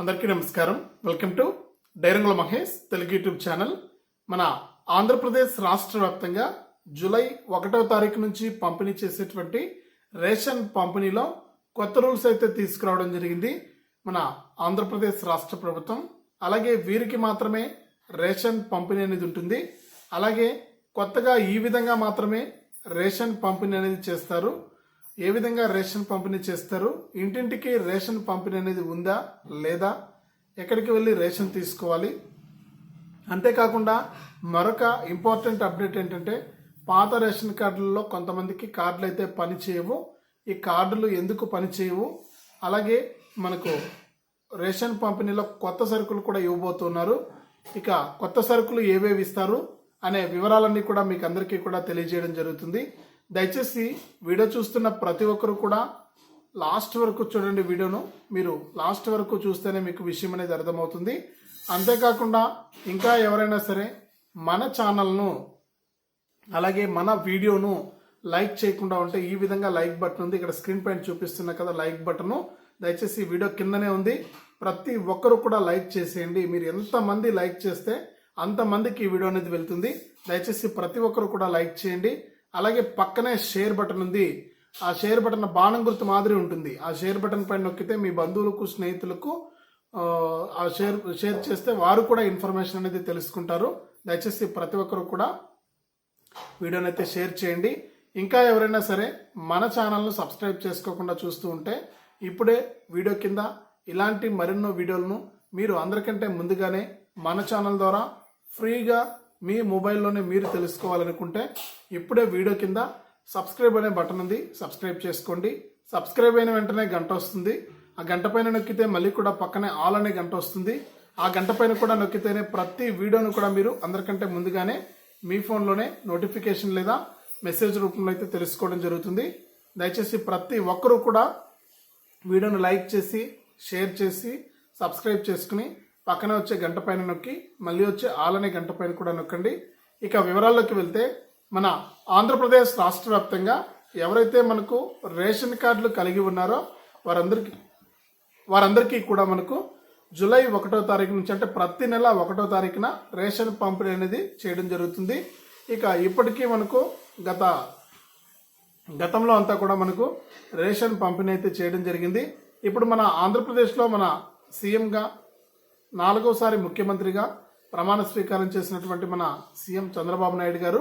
అందరికీ నమస్కారం. Welcome to డైరంగుల Mahesh Telugu YouTube channel. మన ఆంధ్రప్రదేశ్ రాష్ట్ర వ్యాప్తంగా జూలై ఒకటో తారీఖు నుంచి పంపిణీ చేసేటువంటి రేషన్ పంపిణీలో కొత్త రూల్స్ అయితే తీసుకురావడం జరిగింది. మన ఆంధ్రప్రదేశ్ రాష్ట్ర ప్రభుత్వం. అలాగే వీరికి మాత్రమే రేషన్ పంపిణీ అనేది ఉంటుంది. అలాగే కొత్తగా ఈ విధంగా మాత్రమే రేషన్ పంపిణీ అనేది చేస్తారు. ఏ విధంగా రేషన్ పంపిణీ చేస్తారు? ఇంటింటికి రేషన్ పంపిణీ అనేది ఉందా? లేదా? ఎక్కడికి వెళ్ళి రేషన్ తీసుకోవాలి? అంతేకాకుండా మరొక ఇంపార్టెంట్ అప్డేట్ ఏంటంటే పాత రేషన్ కార్డులలో కొంతమందికి కార్డులు అయితే పని చేయవు. ఈ కార్డులు ఎందుకు పని చేయవు? అలాగే మనకు రేషన్ పంపిణీలో కొత్త సరుకులు కూడా ఇవ్వబోతున్నారు. ఇక కొత్త సరుకులు ఏవేవి ఇస్తారు? అనే వివరాలన్నీ కూడా మీకు అందరికీ కూడా తెలియజేయడం జరుగుతుంది. దయచేసి వీడియో చూస్తున్న ప్రతి ఒక్కరు కూడా లాస్ట్ వరకు చూడండి వీడియోను. మీరు లాస్ట్ వరకు చూస్తేనే మీకు విషయం అనేది అర్థమవుతుంది. అంతేకాకుండా ఇంకా ఎవరైనా సరే మన ఛానల్ను అలాగే మన వీడియోను లైక్ చేయకుండా ఉంటే ఈ విధంగా లైక్ బటన్ ఉంది. ఇక్కడ స్క్రీన్ పైన చూపిస్తున్న కదా లైక్ బటను. దయచేసి వీడియో కిందనే ఉంది. ప్రతి ఒక్కరు కూడా లైక్ చేసేయండి. మీరు ఎంతమంది లైక్ చేస్తే అంతమందికి ఈ వీడియో అనేది వెళ్తుంది. దయచేసి ప్రతి ఒక్కరు కూడా లైక్ చేయండి. అలాగే పక్కనే షేర్ బటన్ ఉంది. ఆ షేర్ బటన్ బాణం గుర్తు మాదిరి ఉంటుంది. ఆ షేర్ బటన్ పైన నొక్కితే మీ బంధువులకు స్నేహితులకు ఆ, షేర్ షేర్ చేస్తే వారు కూడా ఇన్ఫర్మేషన్ అనేది తెలుసుకుంటారు. దయచేసి ప్రతి ఒక్కరు కూడా వీడియోని అయితే షేర్ చేయండి. ఇంకా ఎవరైనా సరే మన ఛానల్ను సబ్స్క్రైబ్ చేసుకోకుండా చూస్తూ ఉంటే ఇప్పుడే వీడియో కింద ఇలాంటి మరెన్నో వీడియోలను మీరు అందరికంటే ముందుగానే మన ఛానల్ ద్వారా ఫ్రీగా మీ మొబైల్లోనే మీరు తెలుసుకోవాలనుకుంటే ఇప్పుడే వీడియో కింద సబ్స్క్రైబ్ అనే బటన్ ఉంది. సబ్స్క్రైబ్ చేసుకోండి. సబ్స్క్రైబ్ అయిన వెంటనే గంట వస్తుంది. ఆ గంట పైన నొక్కితే మళ్ళీ కూడా పక్కనే ఆల్ అనే గంట వస్తుంది. ఆ గంట పైన కూడా నొక్కితేనే ప్రతి వీడియోను కూడా మీరు అందరికంటే ముందుగానే మీ ఫోన్లోనే నోటిఫికేషన్ లేదా మెసేజ్ రూపంలో అయితే తెలుసుకోవడం జరుగుతుంది. దయచేసి ప్రతి ఒక్కరూ కూడా వీడియోను లైక్ చేసి షేర్ చేసి సబ్స్క్రైబ్ చేసుకుని పక్కన వచ్చే గంట పైన నొక్కి మళ్ళీ వచ్చే ఆల్ అనే గంట పైన కూడా నొక్కండి. ఇక వివరాల్లోకి వెళ్తే మన ఆంధ్రప్రదేశ్ రాష్ట్ర వ్యాప్తంగా ఎవరైతే మనకు రేషన్ కార్డులు కలిగి ఉన్నారో వారందరికీ వారందరికీ కూడా మనకు జూలై ఒకటో తారీఖు నుంచి అంటే ప్రతి నెల ఒకటో తారీఖున రేషన్ పంపిణీ అనేది చేయడం జరుగుతుంది. ఇక ఇప్పటికీ మనకు గత గతంలో అంతా కూడా మనకు రేషన్ పంపిణీ అయితే చేయడం జరిగింది. ఇప్పుడు మన ఆంధ్రప్రదేశ్లో మన సీఎంగా నాలుగోసారి ముఖ్యమంత్రిగా ప్రమాణ స్వీకారం చేసినటువంటి మన సీఎం చంద్రబాబు నాయుడు గారు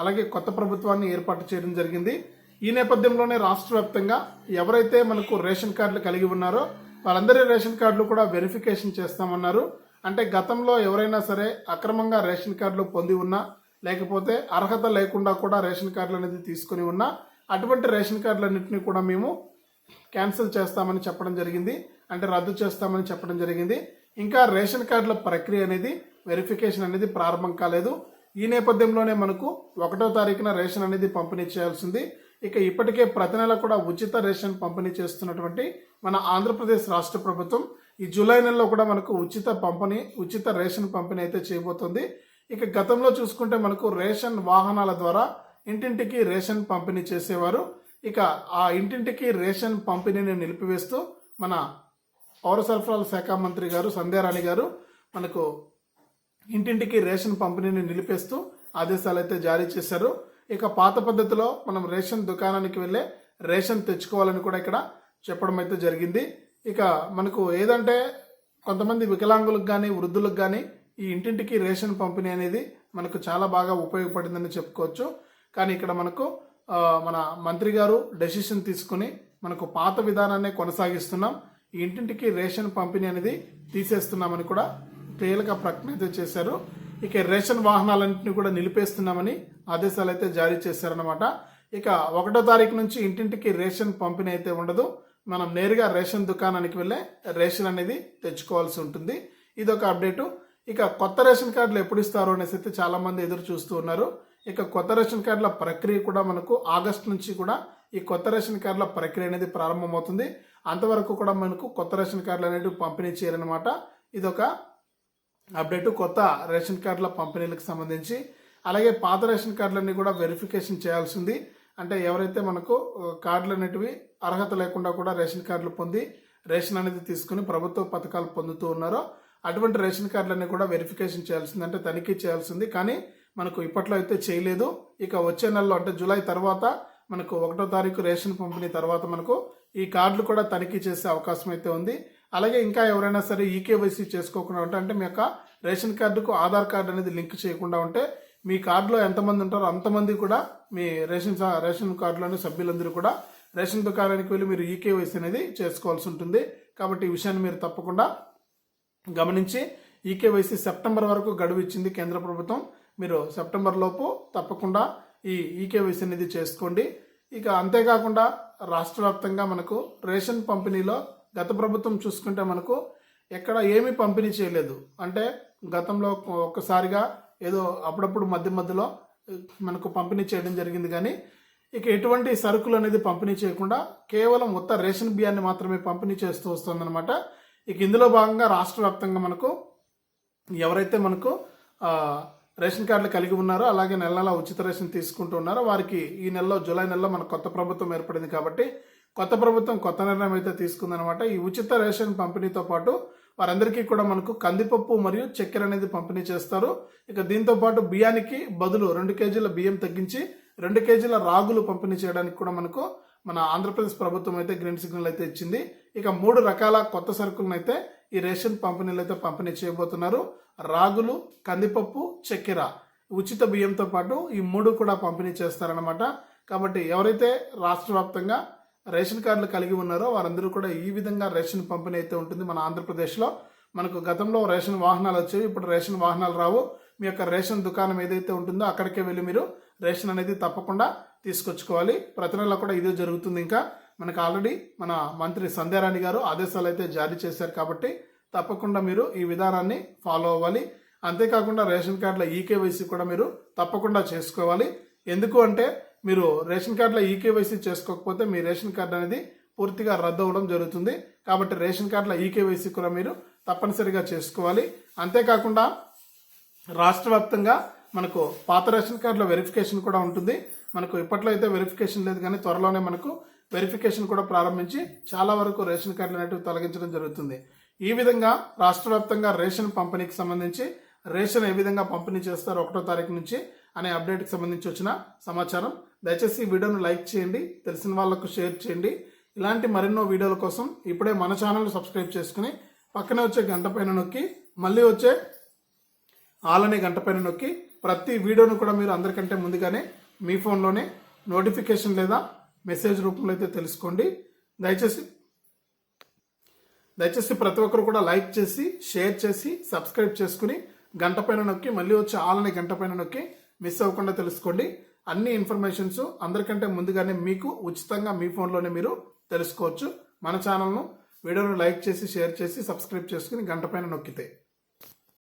అలాగే కొత్త ప్రభుత్వాన్ని ఏర్పాటు చేయడం జరిగింది. ఈ నేపథ్యంలోనే రాష్ట్ర వ్యాప్తంగా ఎవరైతే మనకు రేషన్ కార్డులు కలిగి ఉన్నారో వాళ్ళందరి రేషన్ కార్డులు కూడా వెరిఫికేషన్ చేస్తామన్నారు. అంటే గతంలో ఎవరైనా సరే అక్రమంగా రేషన్ కార్డులు పొంది ఉన్నా లేకపోతే అర్హత లేకుండా కూడా రేషన్ కార్డులు అనేది తీసుకుని ఉన్నా అటువంటి రేషన్ కార్డులన్నింటినీ కూడా మేము క్యాన్సిల్ చేస్తామని చెప్పడం జరిగింది. అంటే రద్దు చేస్తామని చెప్పడం జరిగింది. ఇంకా రేషన్ కార్డుల ప్రక్రియ అనేది వెరిఫికేషన్ అనేది ప్రారంభం కాలేదు. ఈ నేపథ్యంలోనే మనకు ఒకటో తారీఖున రేషన్ అనేది పంపిణీ చేయాల్సింది. ఇక ఇప్పటికే ప్రతి నెల కూడా ఉచిత రేషన్ పంపిణీ చేస్తున్నటువంటి మన ఆంధ్రప్రదేశ్ రాష్ట్ర ప్రభుత్వం ఈ జూలై నెలలో కూడా మనకు ఉచిత పంపిణీ ఉచిత రేషన్ పంపిణీ అయితే చేయబోతుంది. ఇక గతంలో చూసుకుంటే మనకు రేషన్ వాహనాల ద్వారా ఇంటింటికి రేషన్ పంపిణీ చేసేవారు. ఇక ఆ ఇంటింటికి రేషన్ పంపిణీని నిలిపివేస్తూ మన పౌర సరఫరాల శాఖ మంత్రి గారు సంధ్యారాణి గారు మనకు ఇంటింటికి రేషన్ పంపిణీని నిలిపేస్తూ ఆదేశాలు అయితే జారీ చేశారు. ఇక పాత పద్ధతిలో మనం రేషన్ దుకాణానికి వెళ్ళే రేషన్ తెచ్చుకోవాలని కూడా ఇక్కడ చెప్పడం అయితే జరిగింది. ఇక మనకు ఏదంటే కొంతమంది వికలాంగులకు కానీ వృద్ధులకు కానీ ఈ ఇంటింటికి రేషన్ పంపిణీ అనేది మనకు చాలా బాగా ఉపయోగపడిందని చెప్పుకోవచ్చు. కానీ ఇక్కడ మనకు మన మంత్రి గారు డెసిషన్ తీసుకుని మనకు పాత విధానాన్ని కొనసాగిస్తున్నాం. ఇంటింటికి రేషన్ పంపిణీ అనేది తీసేస్తున్నామని కూడా తేలిక ప్రకటన అయితే చేశారు. ఇక రేషన్ వాహనాలన్నింటినీ కూడా నిలిపేస్తున్నామని ఆదేశాలు అయితే జారీ చేశారనమాట ఇక ఒకటో తారీఖు నుంచి ఇంటింటికి రేషన్ పంపిణీ అయితే ఉండదు. మనం నేరుగా రేషన్ దుకాణానికి వెళ్ళే రేషన్ అనేది తెచ్చుకోవాల్సి ఉంటుంది. ఇది ఒక అప్డేటు. ఇక కొత్త రేషన్ కార్డులు ఎప్పుడు ఇస్తారో అనేసి అయితే చాలామంది ఎదురు చూస్తూ ఉన్నారు. ఇక కొత్త రేషన్ కార్డుల ప్రక్రియ కూడా మనకు ఆగస్ట్ నుంచి కూడా ఈ కొత్త రేషన్ కార్డుల ప్రక్రియ అనేది ప్రారంభమవుతుంది. అంతవరకు కూడా మనకు కొత్త రేషన్ కార్డులు అనేవి పంపిణీ చేయాలన్నమాట. ఇదొక అప్డేట్. కొత్త రేషన్ కార్డుల పంపిణీలకు సంబంధించి అలాగే పాత రేషన్ కార్డులన్నీ కూడా వెరిఫికేషన్ చేయాల్సింది. అంటే ఎవరైతే మనకు కార్డులు అనేటివి అర్హత లేకుండా కూడా రేషన్ కార్డులు పొంది రేషన్ అనేది తీసుకుని ప్రభుత్వ పథకాలు పొందుతూ ఉన్నారో అటువంటి రేషన్ కార్డులన్నీ కూడా వెరిఫికేషన్ చేయాల్సింది. అంటే తనిఖీ చేయాల్సింది. కానీ మనకు ఇప్పట్లో అయితే చేయలేదు. ఇక వచ్చే నెలలో అంటే జూలై తర్వాత మనకు ఒకటో తారీఖు రేషన్ పంపిణీ తర్వాత మనకు ఈ కార్డులు కూడా తనిఖీ చేసే అవకాశం అయితే ఉంది. అలాగే ఇంకా ఎవరైనా సరే ఈకేవైసీ చేసుకోకుండా ఉంటే అంటే మీ యొక్క రేషన్ కార్డుకు ఆధార్ కార్డు అనేది లింక్ చేయకుండా ఉంటే మీ కార్డులో ఎంతమంది ఉంటారో అంతమంది కూడా మీ రేషన్ రేషన్ కార్డులోని సభ్యులందరూ కూడా రేషన్ దుకాణానికి వెళ్ళి మీరు ఈకేవైసీ అనేది చేసుకోవాల్సి ఉంటుంది. కాబట్టి ఈ విషయాన్ని మీరు తప్పకుండా గమనించి ఈకేవైసీ సెప్టెంబర్ వరకు గడువు ఇచ్చింది కేంద్ర ప్రభుత్వం. మీరు సెప్టెంబర్ లోపు తప్పకుండా ఈ ఈకేవైసీ అనేది చేసుకోండి. ఇక అంతేకాకుండా రాష్ట్ర వ్యాప్తంగా మనకు రేషన్ పంపిణీలో గత ప్రభుత్వం చూసుకుంటే మనకు ఎక్కడ ఏమీ పంపిణీ చేయలేదు. అంటే గతంలో ఒక్కసారిగా ఏదో అప్పుడప్పుడు మధ్య మధ్యలో మనకు పంపిణీ చేయడం జరిగింది కానీ ఇక ఎటువంటి సరుకులు అనేది పంపిణీ చేయకుండా కేవలం ఉత్త రేషన్ బియ్యాన్ని మాత్రమే పంపిణీ చేస్తూ వస్తుందన్నమాట. ఇక ఇందులో భాగంగా రాష్ట్ర వ్యాప్తంగా మనకు ఎవరైతే మనకు రేషన్ కార్డులు కలిగి ఉన్నారో అలాగే నెల నెల ఉచిత రేషన్ తీసుకుంటూ ఉన్నారో వారికి ఈ నెలలో జూలై నెలలో మన కొత్త ప్రభుత్వం ఏర్పడింది కాబట్టి కొత్త ప్రభుత్వం కొత్త నిర్ణయం అయితే తీసుకుందనమాట ఈ ఉచిత రేషన్ పంపిణీతో పాటు వారందరికీ కూడా మనకు కందిపప్పు మరియు చక్కెర అనేది పంపిణీ చేస్తారు. ఇక దీంతో పాటు బియ్యానికి బదులు రెండు కేజీల బియ్యం తగ్గించి రెండు కేజీల రాగులు పంపిణీ చేయడానికి కూడా మనకు మన ఆంధ్రప్రదేశ్ ప్రభుత్వం అయితే గ్రీన్ సిగ్నల్ అయితే ఇచ్చింది. ఇక మూడు రకాల కొత్త సరుకులను అయితే ఈ రేషన్ పంపిణీలు అయితే పంపిణీ చేయబోతున్నారు. రాగులు కందిపప్పు చక్కెర. ఉచిత బియ్యంతో పాటు ఈ మూడు కూడా పంపిణీ చేస్తారనమాట కాబట్టి ఎవరైతే రాష్ట్ర వ్యాప్తంగా రేషన్ కార్డులు కలిగి ఉన్నారో వారందరూ కూడా ఈ విధంగా రేషన్ పంపిణీ అయితే ఉంటుంది మన ఆంధ్రప్రదేశ్లో. మనకు గతంలో రేషన్ వాహనాలు వచ్చేవి ఇప్పుడు రేషన్ వాహనాలు రావు. మీ యొక్క రేషన్ దుకాణం ఏదైతే ఉంటుందో అక్కడికే వెళ్ళి మీరు రేషన్ అనేది తప్పకుండా తీసుకొచ్చుకోవాలి. ప్రతి నెల కూడా ఇదే జరుగుతుంది ఇంకా. మనకు ఆల్రెడీ మన మంత్రి సంధ్యారాణి గారు ఆదేశాలు అయితే జారీ చేశారు కాబట్టి తప్పకుండా మీరు ఈ విధానాన్ని ఫాలో అవ్వాలి. అంతేకాకుండా రేషన్ కార్డుల ఈకేవైసీ కూడా మీరు తప్పకుండా చేసుకోవాలి. ఎందుకు అంటే మీరు రేషన్ కార్డులో ఈకేవైసీ చేసుకోకపోతే మీ రేషన్ కార్డు అనేది పూర్తిగా రద్దు అవ్వడం జరుగుతుంది. కాబట్టి రేషన్ కార్డుల ఈకేవైసీ కూడా మీరు తప్పనిసరిగా చేసుకోవాలి. అంతేకాకుండా రాష్ట్ర వ్యాప్తంగా మనకు పాత రేషన్ కార్డుల వెరిఫికేషన్ కూడా ఉంటుంది. మనకు ఇప్పట్లో అయితే వెరిఫికేషన్ లేదు కానీ త్వరలోనే మనకు వెరిఫికేషన్ కూడా ప్రారంభించి చాలా వరకు రేషన్ కార్డులు అనేటివి తొలగించడం జరుగుతుంది. ఈ విధంగా రాష్ట్ర వ్యాప్తంగా రేషన్ పంపిణీకి సంబంధించి రేషన్ ఏ విధంగా పంపిణీ చేస్తారో ఒకటో తారీఖు నుంచి అనే అప్డేట్కి సంబంధించి వచ్చిన సమాచారం. దయచేసి వీడియోను లైక్ చేయండి తెలిసిన వాళ్ళకు షేర్ చేయండి. ఇలాంటి మరెన్నో వీడియోల కోసం ఇప్పుడే మన ఛానల్ సబ్స్క్రైబ్ చేసుకుని పక్కనే వచ్చే గంట పైన నొక్కి మళ్ళీ వచ్చే ఆలనే గంట పైన నొక్కి ప్రతి వీడియోను కూడా మీరు అందరికంటే ముందుగానే మీ ఫోన్లోనే నోటిఫికేషన్ లేదా మెసేజ్ రూపంలో అయితే తెలుసుకోండి. దయచేసి దయచేసి ప్రతి ఒక్కరు కూడా లైక్ చేసి షేర్ చేసి సబ్స్క్రైబ్ చేసుకుని గంట పైన నొక్కి మళ్ళీ వచ్చి ఆలనే గంట పైన నొక్కి మిస్ అవ్వకుండా తెలుసుకోండి. అన్ని ఇన్ఫర్మేషన్స్ అందరికంటే ముందుగానే మీకు ఉచితంగా మీ ఫోన్లోనే మీరు తెలుసుకోవచ్చు. మన ఛానల్ను వీడియోను లైక్ చేసి షేర్ చేసి సబ్స్క్రైబ్ చేసుకుని గంట పైన నొక్కితే.